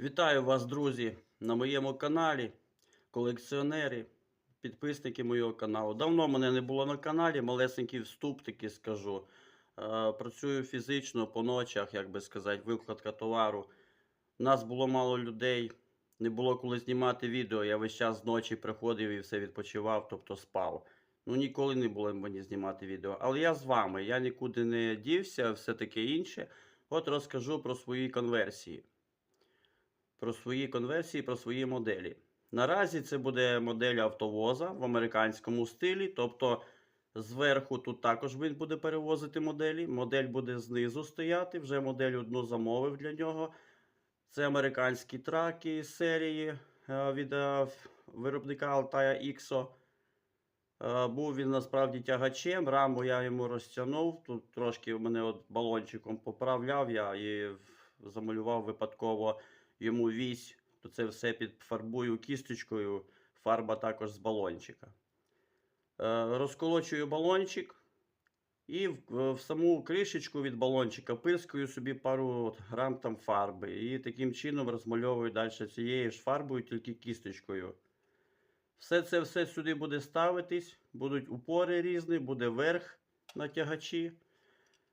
Вітаю вас, друзі, на моєму каналі, колекціонери, підписники моєго каналу. Давно мене не було на каналі, малесенький вступ таки скажу. Е, Працюю фізично по ночах, як би сказати, викладка товару. Нас було мало людей, не було коли знімати відео. Я весь час ночі приходив і все відпочивав, тобто спав. Ну ніколи не було мені знімати відео. Але я з вами, я нікуди не дівся, все таке інше. От розкажу про свої конверсії про свої конверсії, про свої моделі. Наразі це буде модель автовоза в американському стилі, тобто зверху тут також він буде перевозити моделі. Модель буде знизу стояти. Вже модель одну замовив для нього. Це американські траки серії е, від е, виробника Altair XO. Е, Був він насправді тягачем, раму я йому розтягнув. Тут трошки мене от балончиком поправляв я і замалював випадково йому вісь, то це все підфарбую кісточкою, фарба також з балончика. Е, Розколочую балончик і в, саму кришечку від балончика пирскаю собі пару от грам там фарби. І таким чином розмальовую далі цією ж фарбою, тільки кісточкою. Все це все сюди буде ставитись, будуть упори різні, буде верх на тягачі.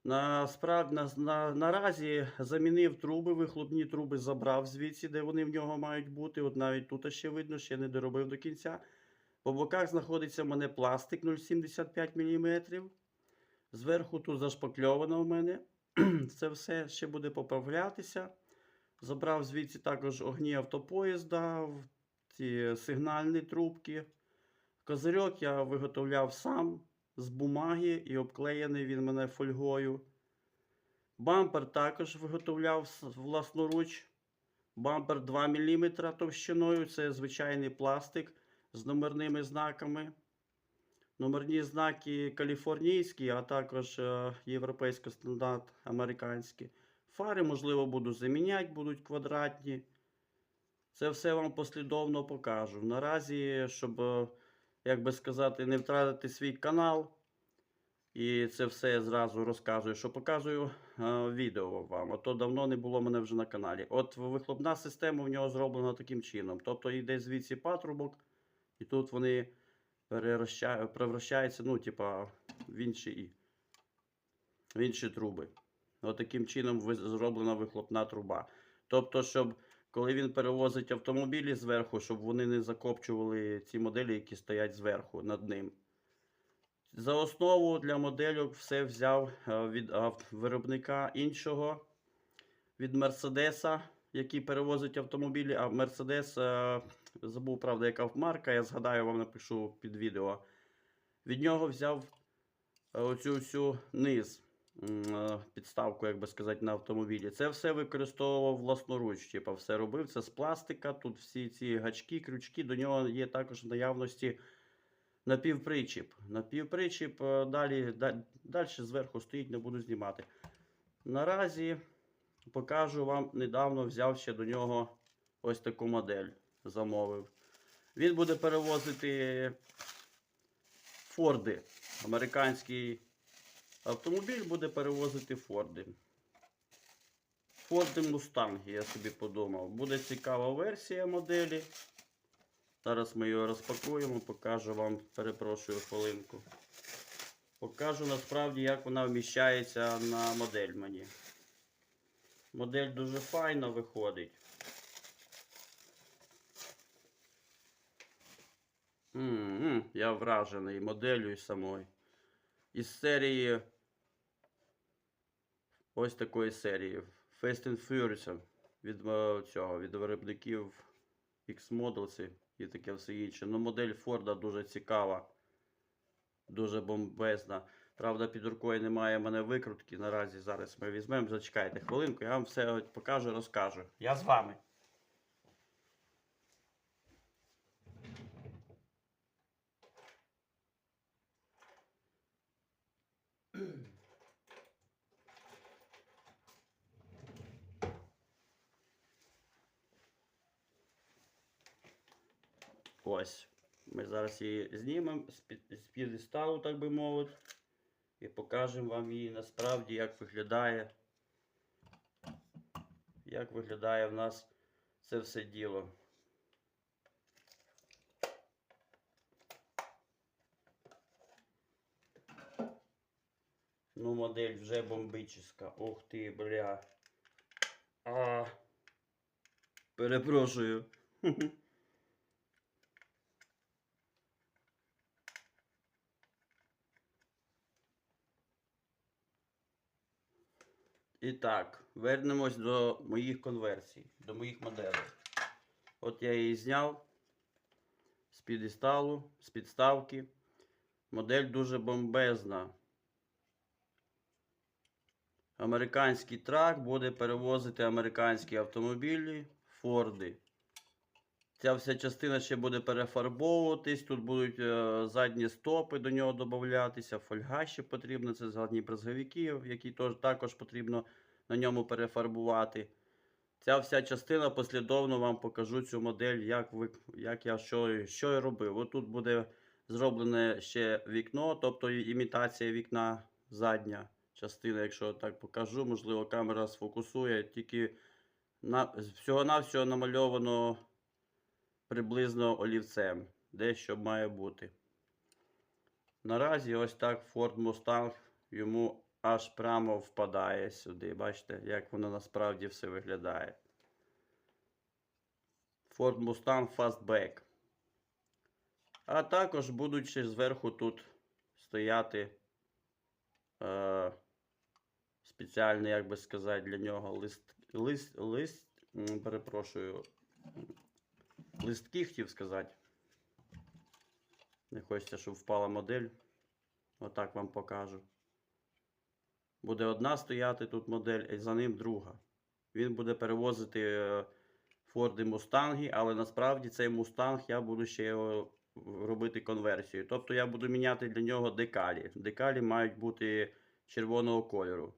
Насправді, на, на, наразі замінив труби, вихлопні труби забрав звідси, де вони в нього мають бути. От навіть тут ще видно, ще не доробив до кінця. По боках знаходиться в мене пластик 0,75 мм. Зверху тут зашпакльовано в мене. Це все ще буде поправлятися. Забрав звідси також огні автопоїзда, ці сигнальні трубки. Козирьок я виготовляв сам з бумаги і обклеєний він мене фольгою. Бампер також виготовляв власноруч. Бампер 2 мм товщиною. Це звичайний пластик з номерними знаками. Номерні знаки каліфорнійські, а також е, європейський стандарт американський. Фари, можливо, буду заміняти, будуть квадратні. Це все вам послідовно покажу. Наразі, щоб, е, як би сказати, не втратити свій канал. І це все я зразу розказую, що показую е, відео вам. А то давно не було мене вже на каналі. От вихлопна система в нього зроблена таким чином. Тобто йде звідси патрубок, і тут вони превращаються, ну, типа, в інші, в інші труби. От чином зроблена вихлопна труба. Тобто, щоб коли він перевозить автомобілі зверху, щоб вони не закопчували ці моделі, які стоять зверху над ним. За основу для модельок все взяв е, від виробника іншого, від Мерседеса, який перевозить автомобілі. А Мерседес, е, забув, правда, яка марка, я згадаю, вам напишу під відео. Від нього взяв е, оцю всю низ, е, підставку, як би сказати, на автомобілі. Це все використовував власноруч, типу, все робив. Це з пластика. Тут всі ці гачки, крючки, до нього є також в наявності напівпричіп. Напівпричіп е, далі, далі зверху стоїть, не буду знімати. Наразі покажу вам, недавно взяв ще до нього ось таку модель. Замовив. Він буде перевозити Форди. Американський автомобіль буде перевозити Форди. Форди Мустанги, я собі подумав. Буде цікава версія моделі. Зараз ми його розпакуємо, покажу вам, перепрошую хвилинку. Покажу насправді, як вона вміщається на модель мені. Модель дуже файно виходить. М-м, я вражений моделлю і самою. Із серії. Ось такої серії. Fast and Furious від е, цього, від виробників X-Models і таке все інше. Ну, модель Форда дуже цікава, дуже бомбезна. Правда, під рукою немає в мене викрутки. Наразі зараз ми візьмемо. Зачекайте хвилинку, я вам все покажу, розкажу. Я з вами. Ось. Ми зараз її знімемо з п'єдесталу, так би мовити. І покажемо вам її насправді, як виглядає. Як виглядає в нас це все діло. Ну, модель вже бомбическа. Ух ти, бля. А. Перепрошую. І так, вернемось до моїх конверсій, до моїх моделей. От я її зняв з підісталу, з підставки. Модель дуже бомбезна. Американський трак буде перевозити американські автомобілі, Форди. Ця вся частина ще буде перефарбовуватись. Тут будуть е, задні стопи до нього додатися, фольга ще потрібна, це задні брезговики, які тож, також потрібно на ньому перефарбувати. Ця вся частина послідовно вам покажу цю модель, як, ви, як я що, що я робив. От тут буде зроблене ще вікно, тобто імітація вікна задня частина, якщо так покажу, можливо, камера сфокусує, тільки на, всього-навсього намальовано приблизно олівцем, де що має бути. Наразі ось так Ford Mustang йому аж прямо впадає сюди. Бачите, як воно насправді все виглядає. Ford Mustang Fastback. А також будуть ще зверху тут стояти е, спеціальний, як би сказати, для нього лист, лист, лист, перепрошую, листки хотів сказати. Не хочеться, щоб впала модель. Отак вам покажу. Буде одна стояти тут модель, і за ним друга. Він буде перевозити е, Форди Мустанги, але насправді цей Мустанг я буду ще його робити конверсію. Тобто я буду міняти для нього декалі. Декалі мають бути червоного кольору.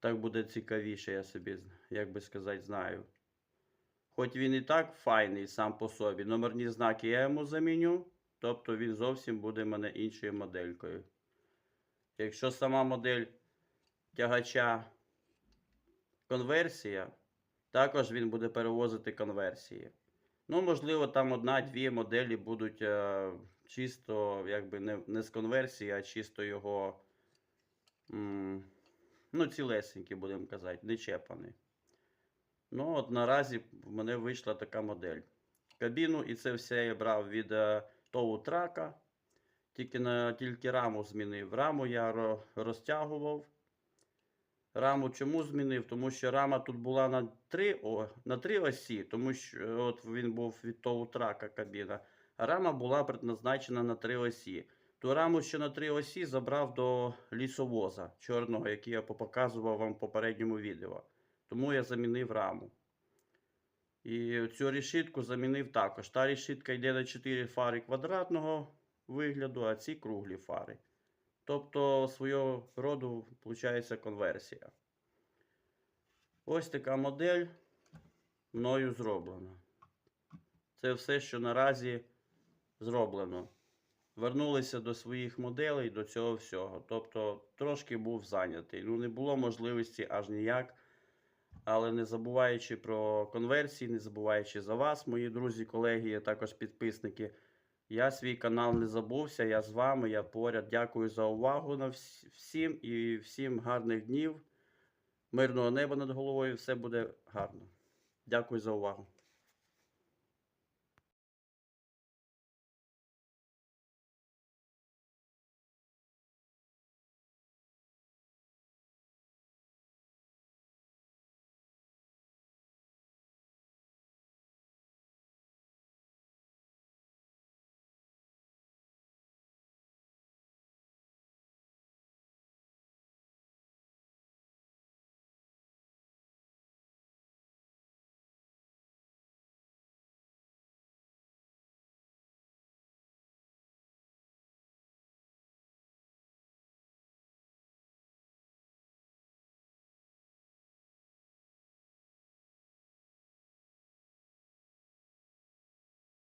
Так буде цікавіше, я собі, як би сказати, знаю. Хоч він і так файний сам по собі, номерні знаки я йому заміню, тобто він зовсім буде в мене іншою моделькою. Якщо сама модель тягача конверсія, також він буде перевозити конверсії. Ну, можливо, там одна-дві моделі будуть е, чисто, якби не, не з конверсії, а чисто його. м, ну, цілесенькі, будемо казати, не чепані. Ну, от наразі в мене вийшла така модель. Кабіну і це все я брав від е, того трака. Тільки, на, тільки раму змінив. Раму я розтягував. Раму чому змінив? Тому що рама тут була на три, о, на три осі, тому що е, от він був від того трака кабіна. А рама була предназначена на три осі. Ту раму, що на три осі, забрав до лісовоза чорного, який я показував вам в попередньому відео. Тому я замінив раму. І цю решітку замінив також. Та решітка йде на 4 фари квадратного вигляду, а ці круглі фари. Тобто свого роду виходить конверсія. Ось така модель мною зроблена. Це все, що наразі зроблено. Вернулися до своїх моделей, до цього всього. Тобто трошки був зайнятий. Ну, не було можливості аж ніяк. Але не забуваючи про конверсії, не забуваючи за вас, мої друзі, колеги, також підписники. Я свій канал не забувся, я з вами, я поряд. Дякую за увагу на вс- всім і всім гарних днів. Мирного неба над головою, все буде гарно. Дякую за увагу.